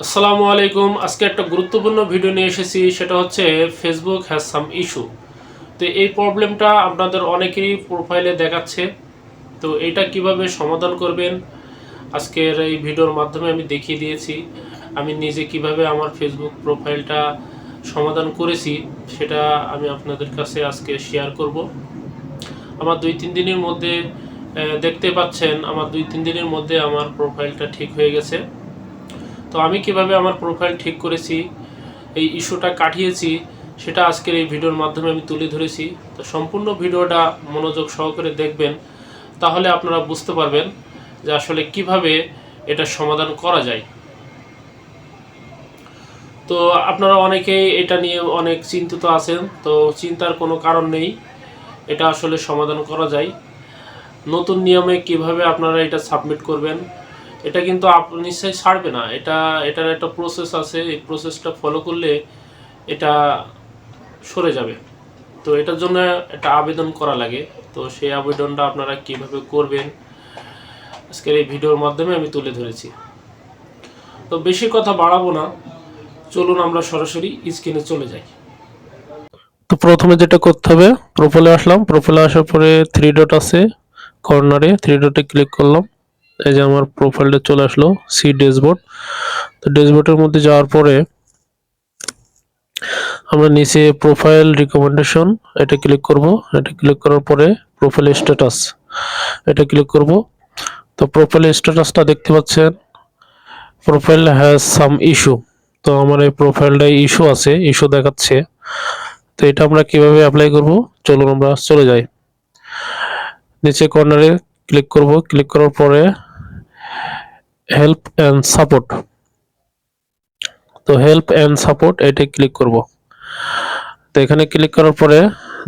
আসসালামু আলাইকুম। আজকে একটা গুরুত্বপূর্ণ ভিডিও নিয়ে এসেছি, সেটা হচ্ছে ফেসবুক হ্যাজ সাম ইস্যু তো এই প্রবলেমটা আপনাদের অনেকেরই প্রোফাইলে দেখাচ্ছে। তো এটা কীভাবে সমাধান করবেন? আজকের এই ভিডিওর মাধ্যমে আমি দেখিয়ে দিয়েছি। আমি নিজে কীভাবে আমার ফেসবুক প্রোফাইলটা সমাধান করেছি, সেটা আমি আপনাদের কাছে আজকে শেয়ার করব। আমার দুই, তিন দিনের মধ্যে দেখতে পাচ্ছেন, আমার দুই, তিন দিনের মধ্যে আমার প্রোফাইলটা ঠিক হয়ে গেছে। তো আমি কীভাবে আমার প্রোফাইল ঠিক করেছি, এই ইস্যুটা কাটিয়েছি, সেটা আজকের এই ভিডিওর মাধ্যমে আমি তুলে ধরেছি। তো সম্পূর্ণ ভিডিওটা মনোযোগ সহকারে দেখবেন, তাহলে আপনারা বুঝতে পারবেন যে আসলে কীভাবে এটা সমাধান করা যায়। তো আপনারা অনেকেই এটা নিয়ে অনেক চিন্তিত আছেন, তো চিন্তার কোনো কারণ নেই, এটা আসলে সমাধান করা যায়। নতুন নিয়মে কীভাবে আপনারা এটা সাবমিট করবেন এটা কিন্তু আপনি নিশ্চয়ই ছাড়বে না। এটা, এটার একটা প্রসেস আছে। এই প্রসেসটা ফলো করলে এটা সরে যাবে। তো এটার জন্য একটা আবেদন করা লাগে। তো সেই আবেদনটা আপনারা কীভাবে করবেন, আজকের এই ভিডিওর মাধ্যমে আমি তুলে ধরেছি। তো বেশি কথা বাড়াবো না। চলুন আমরা সরাসরি স্ক্রিনে চলে যাই। তো প্রথমে যেটা করতে হবে প্রোফাইলে আসলাম। প্রোফাইলে আসার পরে থ্রি ডট আছে কর্নারে থ্রি ডটে ক্লিক করলাম। এই যে আমার প্রোফাইলটা চলে আসলো সি ড্যাশবোর্ড তো ড্যাশবোর্ডের মধ্যে যাওয়ার পরে আমরা নিচে প্রোফাইল রিকমেন্ডেশন এটা ক্লিক করব। এটা ক্লিক করার পরে প্রোফাইল স্ট্যাটাস এটা ক্লিক করব। তো প্রোফাইল স্ট্যাটাসটা দেখতে পাচ্ছেন প্রোফাইল হ্যাজ সাম ইস্যু তো আমার এই প্রোফাইলটাই ইস্যু আছে ইস্যু দেখাচ্ছে। তো এটা আমরা কীভাবে অ্যাপ্লাই করব? চলুন আমরা চলে যাই। নিচে কর্নারে ক্লিক করব ক্লিক করার পরে হেল্প অ্যান্ড সাপোর্ট তো হেল্প অ্যান্ড সাপোর্ট এটাই ক্লিক করব। তো এখানে ক্লিক করার পরে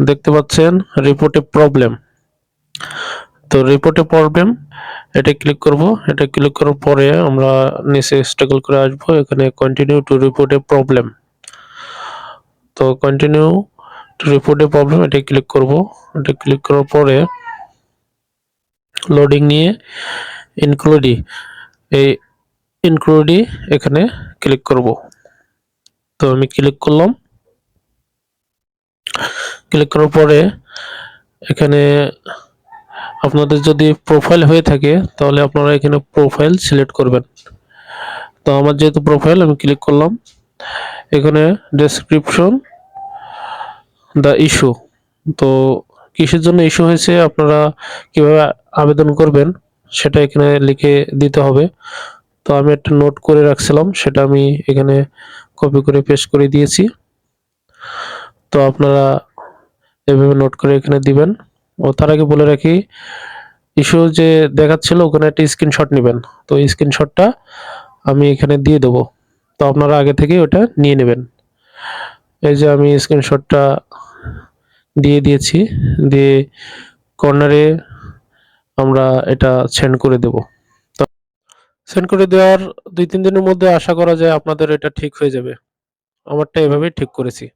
দেখতে পাচ্ছেন রিপোর্টে প্রবলেম তো রিপোর্টে প্রবলেম এটা ক্লিক করব। এটা ক্লিক করার পরে আমরা নিচে স্ট্রাগল করে আসব। এখানে কন্টিনিউ টু রিপোর্টে প্রবলেম তো কন্টিনিউ টু রিপোর্টে প্রবলেম এটা ক্লিক করব। এটা ক্লিক করার পরে লোডিং নিয়ে ইনক্লুডি এই ইনক্লুডি এখানে ক্লিক করব। তো আমি ক্লিক করলাম। ক্লিক করার পরে এখানে আপনাদের যদি প্রোফাইল হয়ে থাকে, তাহলে আপনারা এখানে প্রোফাইল সিলেক্ট করবেন। তো আমার যেহেতু প্রোফাইল আমি ক্লিক করলাম। এখানে ডেসক্রিপশন দ্য ইস্যু তো কিসের জন্য ইস্যু হয়েছে, আপনারা কীভাবে আবেদন করবেন, সেটা এখানে লিখে দিতে হবে। তো আমি একটা নোট করে রাখছিলাম, সেটা আমি এখানে কপি করে পেস্ট করে দিয়েছি। তো আপনারা এভাবে নোট করে এখানে দিবেন। ও তার আগে বলে রাখি ইস্যু যে দেখাচ্ছিল, ওখানে একটা স্ক্রিনশট নেবেন। তো স্ক্রিনশটটা আমি এখানে দিয়ে দেবো। তো আপনারা আগে থেকে ওটা নিয়ে নেবেন। এই যে আমি স্ক্রিনশটটা দিয়ে দিয়েছি। দিয়ে কর্নারে আমরা এটা সেন্ড করে দেব। সেন্ড করে দেওয়ার দুই তিন দিনের মধ্যে আশা করা যায় আপনাদের এটা ঠিক হয়ে যাবে। আমারটা এভাবেই ঠিক করেছি।